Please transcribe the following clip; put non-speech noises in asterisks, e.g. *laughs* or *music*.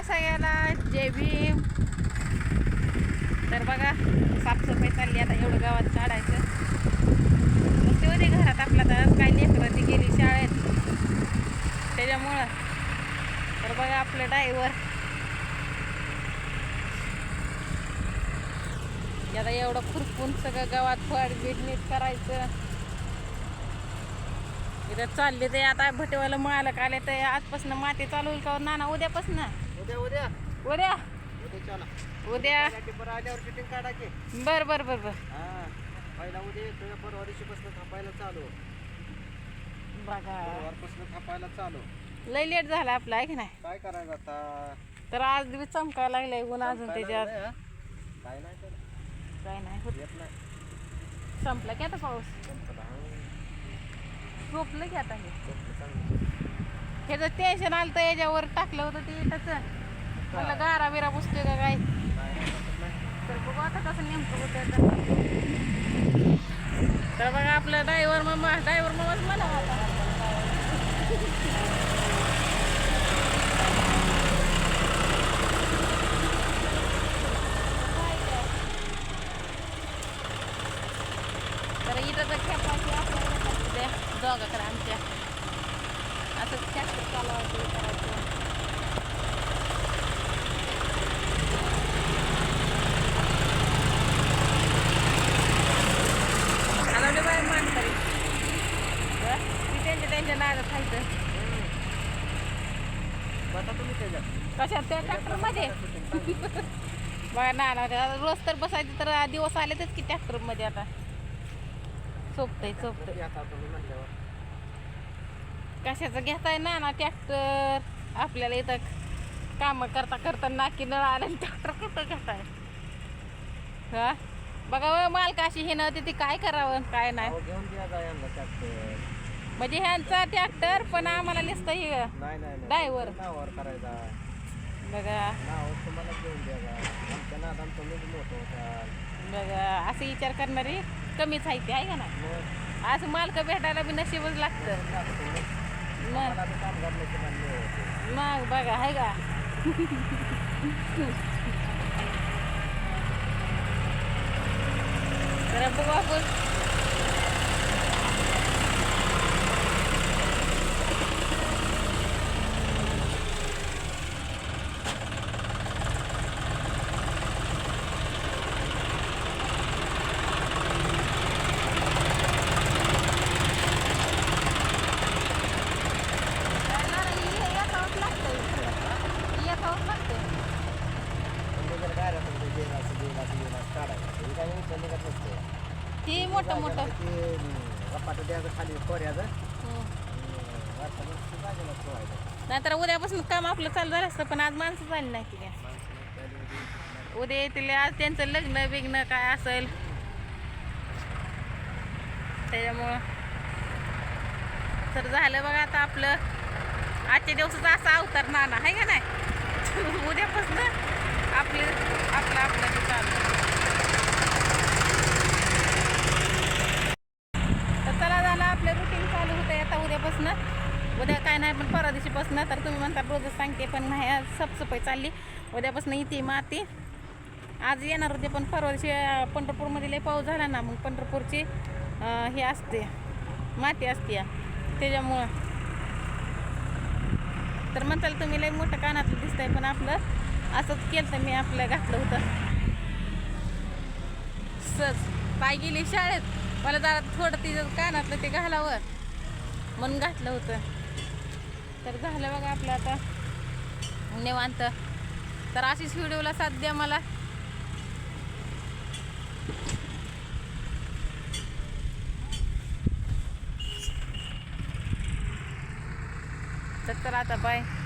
हाय सगळ्याला. जय भीम. तर बघा साफसफाई चालली आता एवढं गावात काढायचं मग ते घरात आपला तर काय लेकरं ती गेली शाळेत. त्याच्यामुळं. तर बघा आपलं ड्रायव्हर आता एवढं खुरपून सगळं गावात फळ बीट नीट करायचं. इथं चालले ते. आता भटेवाला मालक आले तर आजपासून माती चालू होईल का? नाना उद्यापासून. उद्या उद्या. उद्या? शूटिंग काढायचे बर बर बर बर. हा. पहिला उद्या चालू. बघा. चालू. लय लेट झाला आपला आहे की नाही? काय करायचं आता? तर आज दिवस चमकायला लागलाय ऊन अजून त्याच्यात? काय नाही तर. काय नाही होत. येत नाही. संपला की आता पाऊस? संपला. झोपलं की आता हे? संपलं चांगलं. ह्याचं टेन्शन आलं तर याच्यावर टाकलं होतं ते त्याचं मला गारा बिरा पुसतोय का काय? तर बघू आता कसं नेमकं होतं तर बघा आपलं ड्रायव्हर मामा ड्रायव्हर मामाच मला आता. तर इथं तर खेपाची आपल्याला द्या दोघाकडे आमच्या. असं ट्रॅक्टर चालवायचं करायचं हलवले बाय मान तरी बरं? ती त्यांच्या त्यांच्या नादात खायचं. बसा तुम्ही त्याच्यात कशात त्या ट्रॅक्टरमध्ये? बघा ना ना आता रोज तर बसायचं तर दिवस आलेतच की ट्रॅक्टरमध्ये आता. सोपतंय सोपतंय कशाचं घेताय ना ना ट्रॅक्टर? आपल्याला इथं कामं करता करता नाकी नळ आलं ट्रॅक्टर कुठं घेताय? हा? बघा व मालक हे नव्हती ती काय करावं काय नाही. म्हणजे ह्यांचा ट्रॅक्टर पण आम्हाला नुसतं हे नाही नावावर करायचा बघा. नाव तुम्हाला घेऊन द्या जा आमच्या नादान तुम्हीच मोठं होताल बघा असं विचार करणारी कमीच आहे ती आहे का ना मग? असं मालक भेटायला बी नशीबच लागतं. मग मला बी कामगार नसते मान्य होते मग बघा आहे का? जरा बघू आपण म्हणजे जर काय राहतं ते गेला असं गेला असं गेला असं काढायचं हे निघत नसते. ती मोठं मोठं. रपाट द्यायचं खाली कोऱ्याचं. ठेवायचं. नाहीतर उद्यापासून काम आपलं चालू झालं असतं पण आज माणसं झाली नाही ती काय. माणसं त्या दिवशी उद्या येतील आज त्यांचं लग्न बिग्न काय असेल. त्याच्यामुळं. तर झालं बघा आता आपलं. आजच्या दिवसाचा असा अवतार नाना आहे का नाही? *laughs* उद्यापासून आपले आपलं आपलं हे चालू तर चला झालं आपलं रुटीन चालू होतं आता उद्यापासून उद्या काय नाही पण परवा दिवशीपासून तर तुम्ही म्हणता रोजच सांगते पण नाही आज साफसफाई चालली. उद्यापासून येते माती. आज येणार होते पण परवा दिवशी पंढरपूरमध्ये लय पाऊस झाला ना मग पंढरपूरची हे असते. माती असते या. त्याच्यामुळं. तर म्हणताल तुम्ही लय मोठं कानातलं दिसतंय पण आपलं असंच केलं तर मी आपलं घातलं होतं. सच. पाय गेली शाळेत. मला जरा थोडं तिचं कानातलं ते घालावं. म्हणून घातलं होतं. तर झालं बघा आपलं आता. निवांत. तर अशीच व्हिडिओला साथ द्या मला. तर आता बाय.